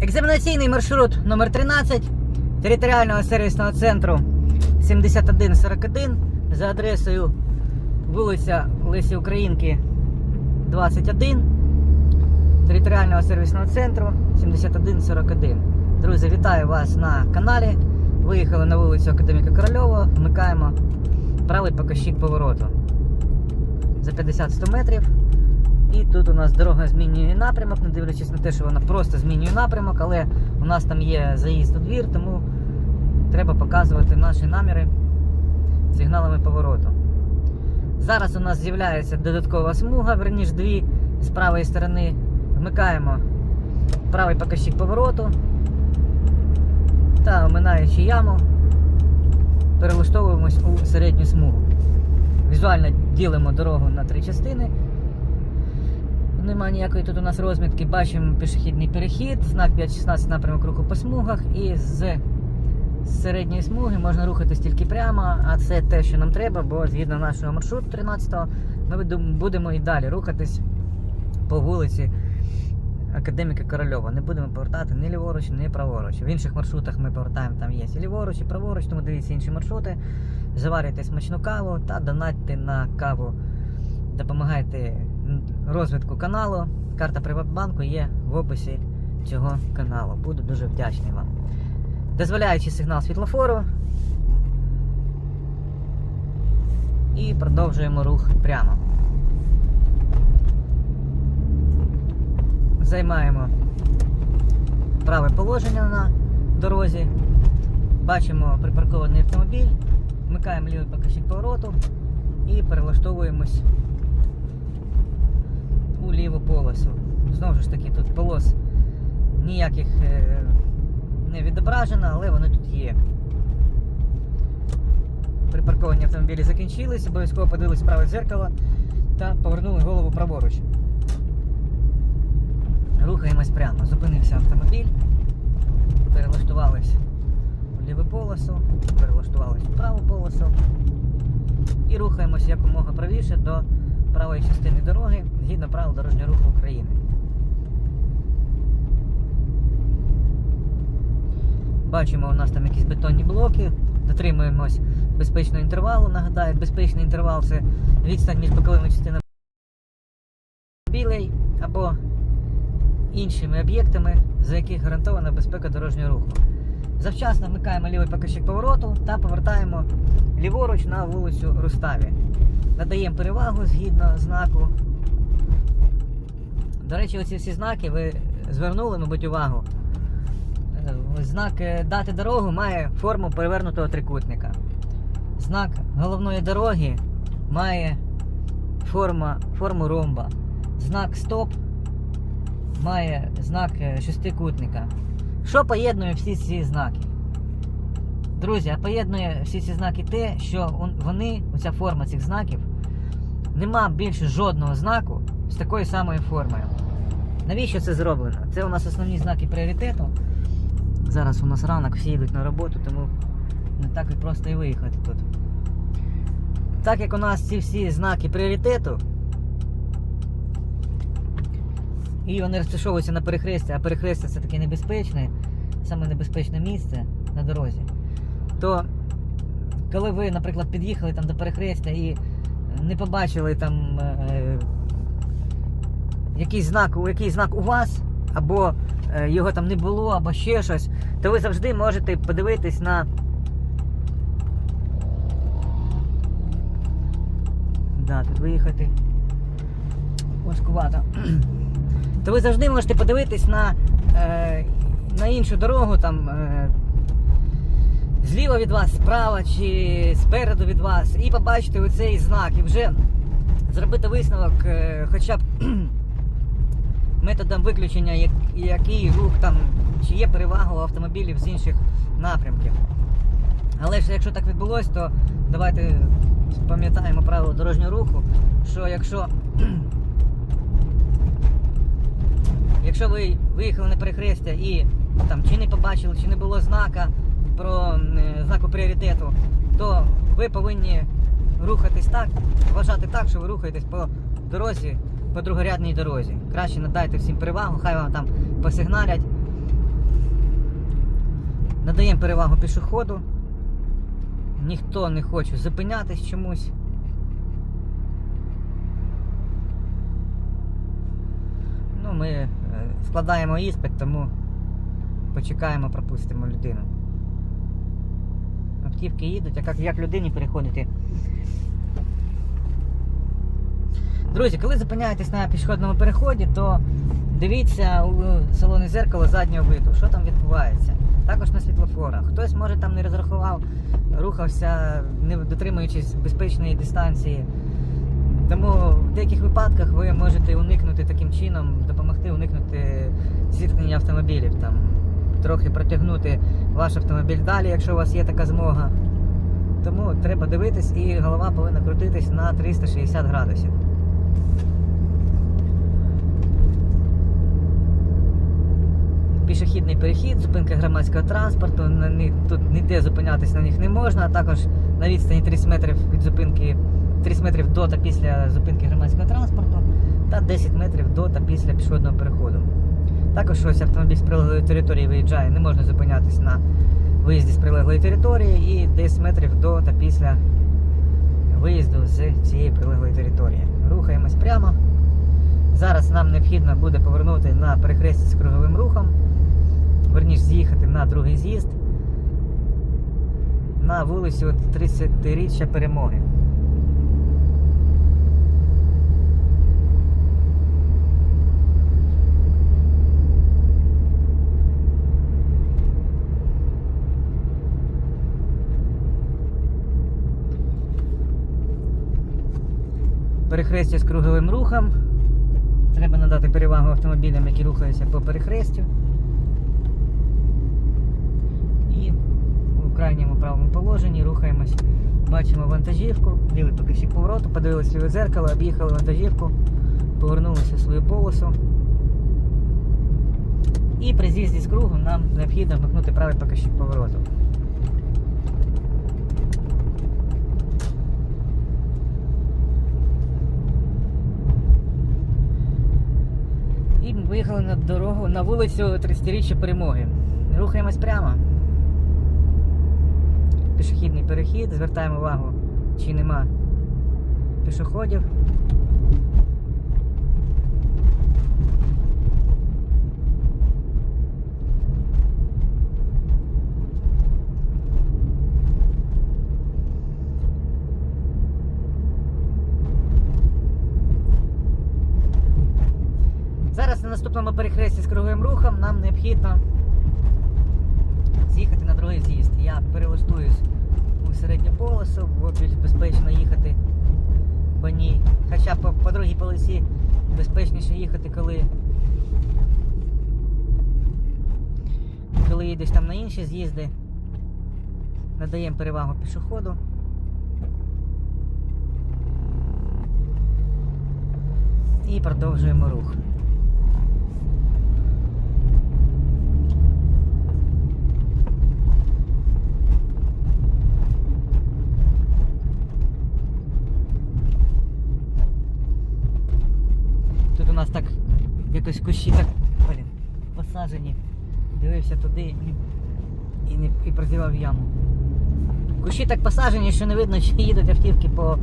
Екзаменаційний маршрут номер 13 територіального сервісного центру 7141 за адресою вулиця Лесі Українки 21 територіального сервісного центру 7141. Друзі, вітаю вас на каналі. Виїхали на вулицю Академіка Корольова, вмикаємо правий покажчик повороту за 50-100 метрів. І тут у нас дорога змінює напрямок, не дивлячись на те, що вона просто змінює напрямок, але у нас там є заїзд у двір, тому треба показувати наші наміри сигналами повороту. Зараз у нас з'являється додаткова смуга, верніш дві з правої сторони. Вмикаємо правий покажчик повороту та оминаючи яму, перелаштовуємось у середню смугу. Візуально ділимо дорогу на три частини. Нема ніякої тут у нас розмітки. Бачимо пішохідний перехід, знак 5.16 напрямок руху по смугах. І з середньої смуги можна рухатись тільки прямо, а це те, що нам треба, бо згідно нашого маршруту 13-го, ми будемо і далі рухатись по вулиці Академіка Корольова. Не будемо повертати ні ліворуч, ні праворуч. В інших маршрутах ми повертаємо, там є і ліворуч, і праворуч, тому дивіться інші маршрути. Заварюйте смачну каву та донатьте на каву. Допомагайте розвитку каналу. Карта Приватбанку є в описі цього каналу. Буду дуже вдячний вам. Дозволяючи сигнал світлофору. І продовжуємо рух прямо. Займаємо праве положення на дорозі. Бачимо припаркований автомобіль. Вмикаємо лівий покажчик повороту і перелаштовуємось у ліву полосу. Знову ж таки, тут полос ніяких е, не відображено, але вони тут є. Припарковані автомобілі закінчились, обов'язково подивились в праве дзеркало та повернули голову праворуч. Рухаємось прямо. Зупинився автомобіль, перелаштувались в ліву полосу, перелаштувались в праву полосу і рухаємось якомога правіше до правої частини дороги згідно правил дорожнього руху України. Бачимо, у нас там якісь бетонні блоки. Дотримуємось безпечного інтервалу. Нагадаю, безпечний інтервал це відстань між боковими частинами білей або іншими об'єктами, за яких гарантована безпека дорожнього руху. Завчасно вмикаємо лівий покажчик повороту та повертаємо ліворуч на вулицю Руставі. Надаємо перевагу згідно знаку. До речі, оці всі знаки ви звернули, мабуть, увагу. Е, Знак е, дати дорогу має форму перевернутого трикутника. Знак головної дороги має форма, форму ромба. Знак стоп має знак е, шестикутника. Що поєднує всі ці знаки? Друзі, а поєднує всі ці знаки те, що вони, оця форма цих знаків, нема більше жодного знаку з такою самою формою. Навіщо це зроблено? Це у нас основні знаки пріоритету. Зараз у нас ранок, всі йдуть на роботу, тому не так і просто і виїхати тут. Так як у нас ці всі знаки пріоритету, і вони розташовуються на перехресті, а перехрестя це таке небезпечне, саме небезпечне місце на дорозі, то коли ви, наприклад, під'їхали там до перехрестя і не побачили там е, якийсь знак, у- який знак у вас, або е, його там не було, або ще щось, то ви завжди можете подивитись на. Да, тут виїхати. Важкувато. То ви завжди можете подивитись на, е, на іншу дорогу, там е, зліва від вас, справа чи спереду від вас, і побачити оцей знак, і вже зробити висновок, е, хоча б методом виключення, який рух там, чи є перевага у автомобілів з інших напрямків. Але ж якщо так відбулось, то давайте пам'ятаємо правила дорожнього руху, що якщо Якщо ви виїхали на перехрестя і там чи не побачили, чи не було знака про е, знаку пріоритету, то ви повинні рухатись так, вважати так, що ви рухаєтесь по дорозі, по другорядній дорозі. Краще надайте всім перевагу, хай вам там посигналять. Надаємо перевагу пішоходу. Ніхто не хоче зупинятись чомусь. Ну, ми е, складаємо іспит, тому почекаємо, пропустимо людину. Автівки їдуть, а як, як людині переходити? Друзі, коли зупиняєтесь на пішохідному переході, то дивіться у салони зеркало заднього виду, що там відбувається. Також на світлофорах. Хтось може там не розрахував, рухався, не дотримуючись безпечної дистанції. Тому в деяких випадках ви можете уникнути таким чином, допомогти уникнути зіткнення автомобілів. Там, трохи протягнути ваш автомобіль далі, якщо у вас є така змога. Тому треба дивитись і голова повинна крутитись на 360 градусів. Пішохідний перехід, зупинка громадського транспорту. Тут ніде зупинятись на них не можна, а також на відстані 30 метрів від зупинки, 30 метрів до та після зупинки громадського транспорту та 10 метрів до та після пішохідного переходу. Також ось автомобіль з прилеглої території виїжджає, не можна зупинятись на виїзді з прилеглої території і 10 метрів до та після виїзду з цієї прилеглої території. Рухаємось прямо. Зараз нам необхідно буде повернути на перехресті з круговим рухом, верніше з'їхати на другий з'їзд на вулицю 30-річчя перемоги. Перехрестя з круговим рухом. Треба надати перевагу автомобілям, які рухаються по перехрестю. І у крайньому правому положенні рухаємось. Бачимо вантажівку, лівий покищик повороту, подивились ліве зеркало, об'їхали вантажівку, повернулися в свою полосу. І при з'їзді з кругу нам необхідно вмикнути правий покищик повороту. І ми виїхали на дорогу на вулицю 30-річчя перемоги. Рухаємось прямо. Пішохідний перехід, звертаємо увагу, чи нема пішоходів. Зараз на наступному перехресті з круговим рухом нам необхідно з'їхати на другий з'їзд. Я перелаштуюсь у середню полосу, бо більш безпечно їхати по ній. Хоча по, по другій полосі безпечніше їхати, коли, коли їдеш там на інші з'їзди. Надаємо перевагу пішоходу. І продовжуємо рух. Нас так якось кущі так блін, посаджені. Дивився туди і, не, і прозівав яму. Кущі так посаджені, що не видно, чи їдуть автівки по,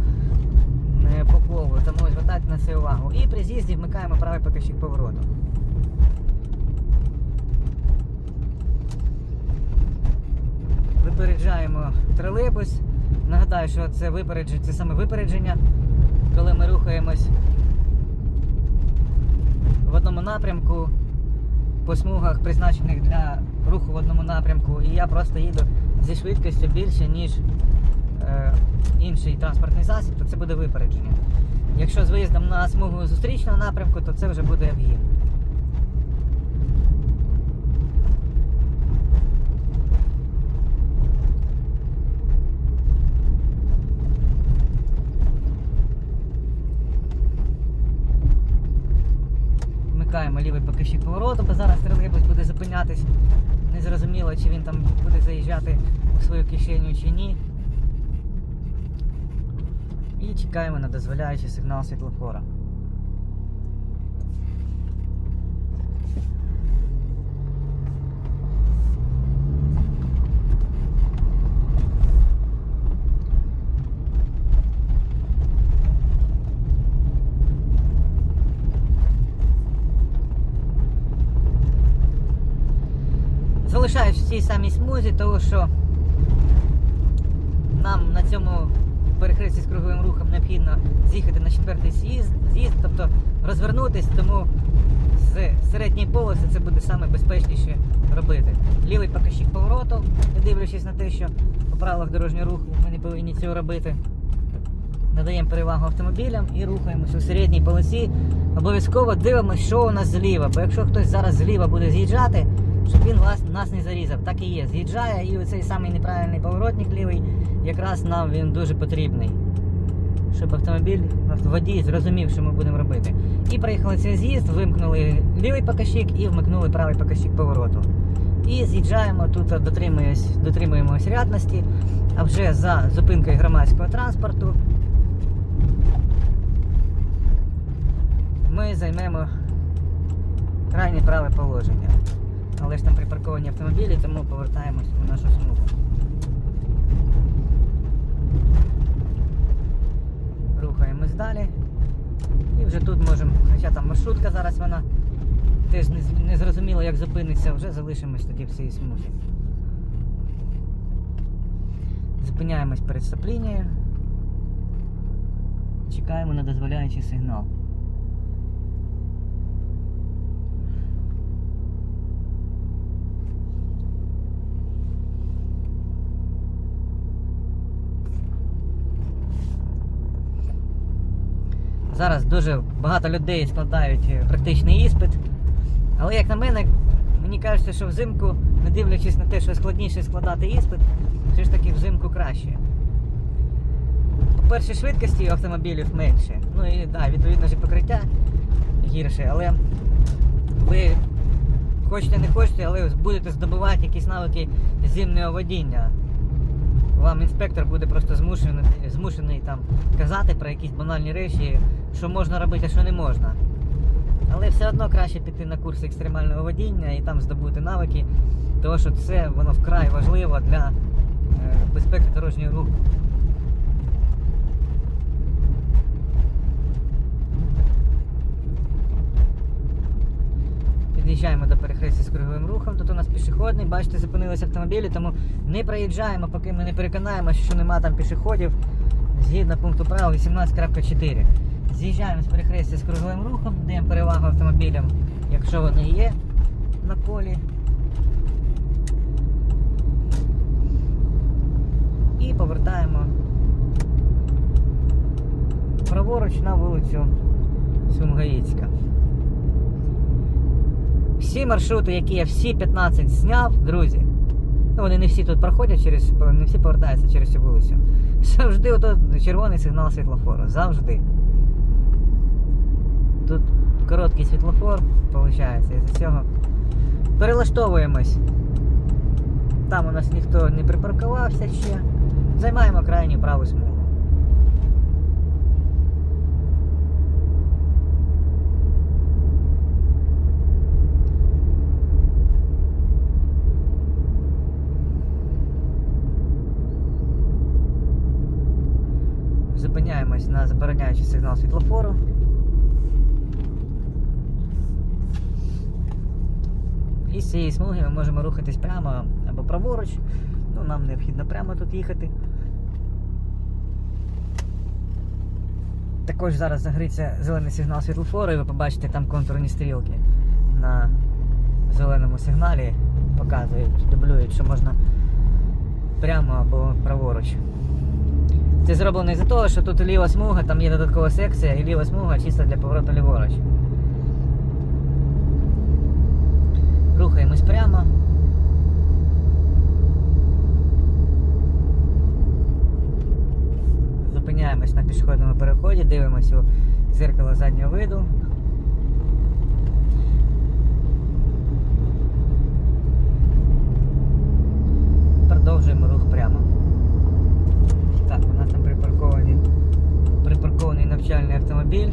е, по колу, тому звертайте на це увагу. І при з'їзді вмикаємо правий покажчик повороту. Випереджаємо тролейбус. Нагадаю, що це випередження, це саме випередження, коли ми рухаємось в одному напрямку по смугах, призначених для руху в одному напрямку, і я просто їду зі швидкістю більше, ніж е, інший транспортний засіб, то це буде випередження. Якщо з виїздом на смугу зустрічного напрямку, то це вже буде обгін. Вмикаємо поки ще повороту, бо зараз тролейбус буде зупинятись. Незрозуміло, чи він там буде заїжджати у свою кишеню чи ні. І чекаємо на дозволяючий сигнал світлофора. Самій смузі, тому що нам на цьому перехресті з круговим рухом необхідно з'їхати на четвертий з'їзд, з'їзд, тобто розвернутись, тому з середньої полоси це буде саме безпечніше робити. Лівий покажчик повороту, не дивлячись на те, що по правилах дорожнього руху ми не повинні цього робити. Надаємо перевагу автомобілям і рухаємося у середній полосі. Обов'язково дивимося, що у нас зліва. Бо якщо хтось зараз зліва буде з'їжджати, щоб він вас, нас не зарізав. Так і є. З'їжджає, і оцей самий неправильний поворотник лівий, якраз нам він дуже потрібний. Щоб автомобіль, водій зрозумів, що ми будемо робити. І проїхали цей з'їзд, вимкнули лівий покажчик і вмикнули правий покажчик повороту. І з'їжджаємо тут, дотримуємось рядності, а вже за зупинкою громадського транспорту ми займемо крайнє праве положення. Але ж там припарковані автомобілі, тому повертаємось у нашу смугу. Рухаємось далі. І вже тут можемо, хоча там маршрутка зараз вона теж не, зрозуміло, як зупиниться, вже залишимось тоді в цій смузі. Зупиняємось перед стоп-лінією. Чекаємо на дозволяючий сигнал. Зараз дуже багато людей складають е, практичний іспит. Але як на мене, мені кажеться, що взимку, не дивлячись на те, що складніше складати іспит, все ж таки взимку краще. По-перше, швидкості автомобілів менше. Ну і да, відповідно ж покриття гірше, але ви хочете не хочете, але будете здобувати якісь навики зимнього водіння. Вам інспектор буде просто змушений, змушений там казати про якісь банальні речі, що можна робити, а що не можна. Але все одно краще піти на курси екстремального водіння і там здобути навики, тому що це воно вкрай важливо для е, безпеки дорожнього руху. Під'їжджаємо до перехрестя з круговим рухом, тут у нас пішохідний, бачите, зупинилися автомобілі, тому не проїжджаємо, поки ми не переконаємося, що нема там пішоходів згідно пункту правил 18.4. З'їжджаємо з перехрестя з круговим рухом, даємо перевагу автомобілям, якщо вони є на колі. І повертаємо праворуч на вулицю Сумгаїцька. Всі маршрути, які я всі 15 зняв, друзі. Ну, вони не всі тут проходять через, не всі повертаються через цю вулицю. Завжди ото червоний сигнал світлофору. Завжди. Тут короткий світлофор, виходить, із цього. Перелаштовуємось. Там у нас ніхто не припаркувався ще. Займаємо крайню праву смугу. Зупиняємось на забороняючий світлофору. І з цієї смуги ми можемо рухатись прямо або праворуч. Ну, нам необхідно прямо тут їхати. Також зараз загориться зелений сигнал світлофору, і ви побачите там контурні стрілки на зеленому сигналі. Показують, дублюють, що можна прямо або праворуч. Це зроблено із-за того, що тут ліва смуга, там є додаткова секція, і ліва смуга чисто для повороту ліворуч. Рухаємось прямо. Зупиняємось на пішохідному переході, дивимося у зеркало заднього виду. Продовжуємо рух прямо. Так, у нас там припарковані, припаркований навчальний автомобіль.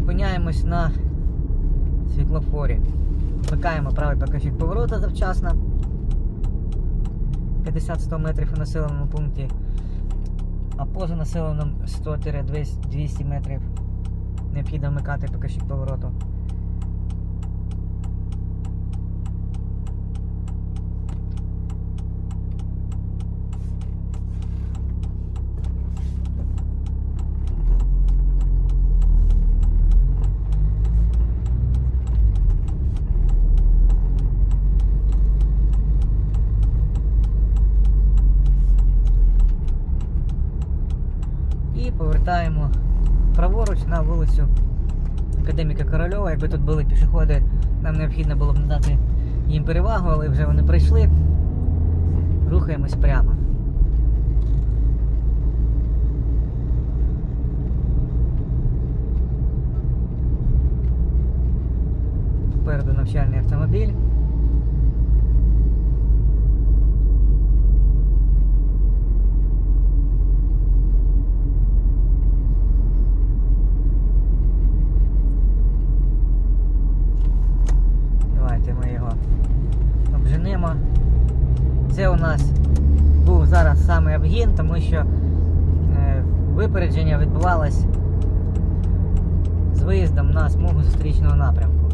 Повертаємось на світлофорі. Вмикаємо правий покажчик поворота завчасно. 50-100 метрів у населеному пункті. А поза населеним 100-200 метрів необхідно вмикати покажчик повороту. І повертаємо праворуч на вулицю Академіка Корольова. Якби тут були пішоходи, нам необхідно було б надати їм перевагу, але вже вони прийшли. Рухаємось прямо. Попереду навчальний автомобіль. Давайте ми його обженемо. Це у нас був зараз саме обгін, тому що е, випередження відбувалось з виїздом на смугу зустрічного напрямку.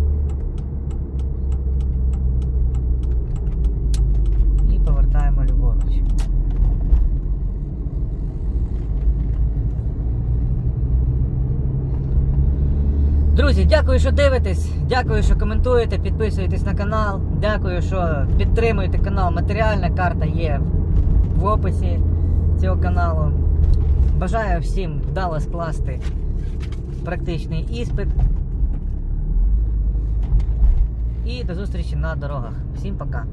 І повертаємо ліворуч. Друзі, дякую, що дивитесь. Дякую, що коментуєте, підписуєтесь на канал. Дякую, що підтримуєте канал. Матеріальна карта є в описі цього каналу. Бажаю всім вдало скласти практичний іспит. І до зустрічі на дорогах. Всім пока.